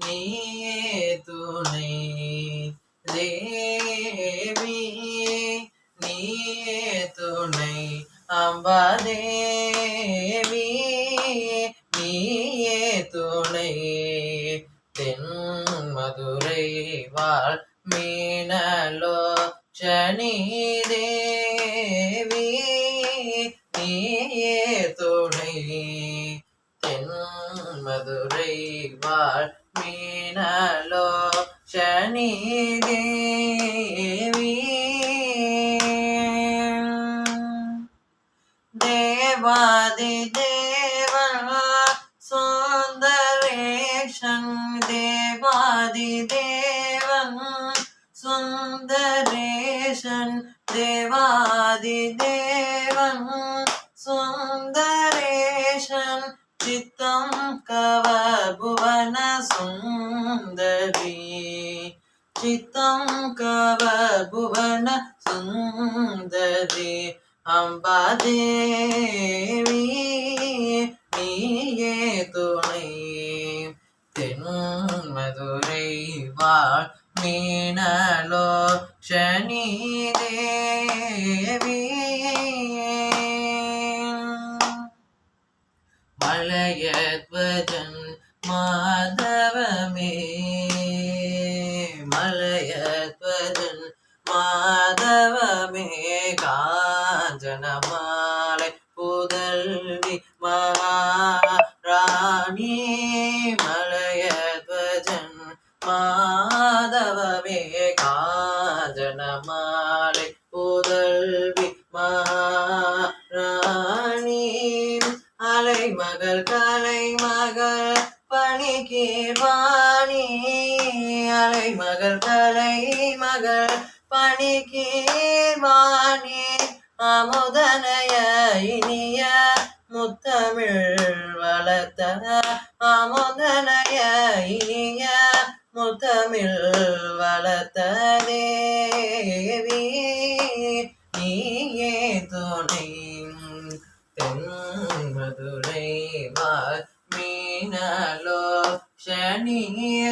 நீயே துணை தேவி நீயே துணை அம்பா தேவி நீயே துணை தென் மதுரை வாழ் மீனலோ சனி தேவி நீயே துணை. மதுரை வாழ் மீனலோ சனி தேவி தேவாதி தேவன் சுந்தரேஷன் தேவாதி தேவன் சுந்தரேஷன் தேவாதி தேவன் சுந்தரேஷன் சித்தம் கவர் புவன சுந்தரி சித்தம் கவர் புவன சுந்தரி அம்பாதேவி நீயே துணை. தென் மதுரை வாழ் மீனலோ சனி மலையத்வஜன் மாதவமே. மலையத்வஜன் மாதவமே. காஞ்சனமாலை புதல்வி மகாராணி. மலையத்வஜன் மாதவமே. கா மகள் கலை மகள் பணிக்கு வாணி. அலை மகள் கலை மகள் பணிக்கு வாணி. அமுதனய இனிய முத்தமிழ் வளர்த்த அமுதனைய இனிய முத்தமிழ் வளர்த்த தேவி. நீயே துணை தென்மதுரை மீனலோ சனிய